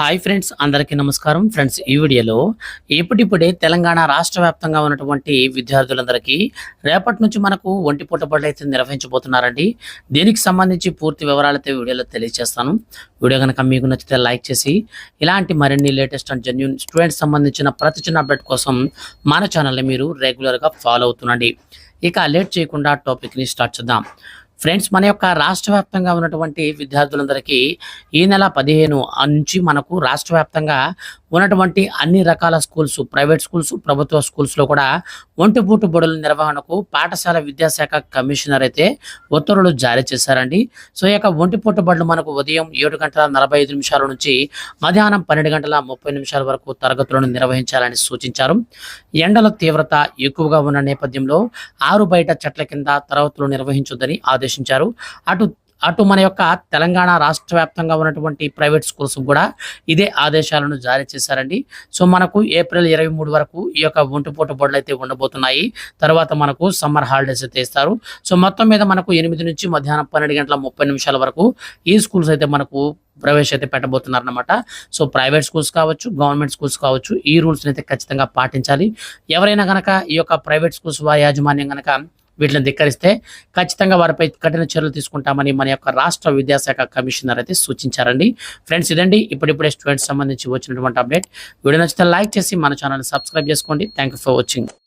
Hi friends అందరికీ నమస్కారం. Friends ఈ వీడియోలో ఇప్పుడిప్పుడే తెలంగాణ రాష్ట్ర వ్యాప్తంగా ఉన్నటువంటి విద్యార్థులందరికీ రేపటి నుంచి మనకు ఒంటి పూట అయితే నిర్వహించబోతున్నారండి. దీనికి సంబంధించి పూర్తి వివరాలైతే వీడియోలో తెలియజేస్తాను. వీడియో కనుక మీకు నచ్చితే లైక్ చేసి ఇలాంటి మరిన్ని లేటెస్ట్ అండ్ జెన్యున్ స్టూడెంట్స్ సంబంధించిన ప్రతి చిన్న అప్డేట్ కోసం మన ఛానల్ని మీరు రెగ్యులర్గా ఫాలో అవుతుండండి. ఇక లేట్ చేయకుండా టాపిక్ని స్టార్ట్ చేద్దాం. ఫ్రెండ్స్ మన యొక్క రాష్ట్ర వ్యాప్తంగా ఉన్నటువంటి విద్యార్థులందరికీ ఈ నెల పదిహేను నుంచి మనకు రాష్ట్ర వ్యాప్తంగా ఉన్నటువంటి అన్ని రకాల స్కూల్స్ ప్రైవేట్ స్కూల్స్ ప్రభుత్వ స్కూల్స్లో కూడా ఒంటిపూట బడుల నిర్వహణకు పాఠశాల విద్యాశాఖ కమిషనర్ అయితే ఉత్తర్వులు జారీ చేశారండి. సో ఈ యొక్క ఒంటిపూట బడులు మనకు ఉదయం ఏడు గంటల నలభై ఐదు నిమిషాల నుంచి మధ్యాహ్నం పన్నెండు గంటల ముప్పై నిమిషాల వరకు తరగతులను నిర్వహించాలని సూచించారు. ఎండల తీవ్రత ఎక్కువగా ఉన్న నేపథ్యంలో ఆరు బయట చెట్ల కింద తరగతులు నిర్వహించొద్దని ఉద్దేశించారు అటు అటు మన యొక్క తెలంగాణ రాష్ట్ర వ్యాప్తంగా ఉన్నటువంటి ప్రైవేట్ స్కూల్స్ కూడా ఇదే ఆదేశాలను జారీ చేశారండి. సో మనకు ఏప్రిల్ ఇరవై మూడు వరకు ఈ యొక్క ఒంటిపూట బడులు అయితే ఉండబోతున్నాయి. తర్వాత మనకు సమ్మర్ హాలిడేస్ అయితే ఇస్తారు. సో మొత్తం మీద మనకు ఎనిమిది నుంచి మధ్యాహ్నం పన్నెండు గంటల ముప్పై నిమిషాల వరకు ఈ స్కూల్స్ అయితే మనకు ప్రవేశ అయితే పెట్టబోతున్నారనమాట సో ప్రైవేట్ స్కూల్స్ కావచ్చు గవర్నమెంట్ స్కూల్స్ కావచ్చు ఈ రూల్స్ అయితే ఖచ్చితంగా పాటించాలి. ఎవరైనా కనుక ఈ యొక్క ప్రైవేట్ స్కూల్స్ వారి యాజమాన్యం కనుక వీటిని ధిక్కరిస్తే ఖచ్చితంగా వారిపై కఠిన చర్యలు తీసుకుంటామని మన యొక్క రాష్ట్ర విద్యాశాఖ కమిషనర్ అయితే సూచించారండి. ఫ్రెండ్స్ ఇదండి. ఇప్పుడిప్పుడే స్టూడెంట్స్ సంబంధించి వచ్చినటువంటి అప్డేట్. వీడియో నచ్చితే లైక్ చేసి మన ఛానల్ సబ్స్క్రైబ్ చేసుకోండి. Thank for watching.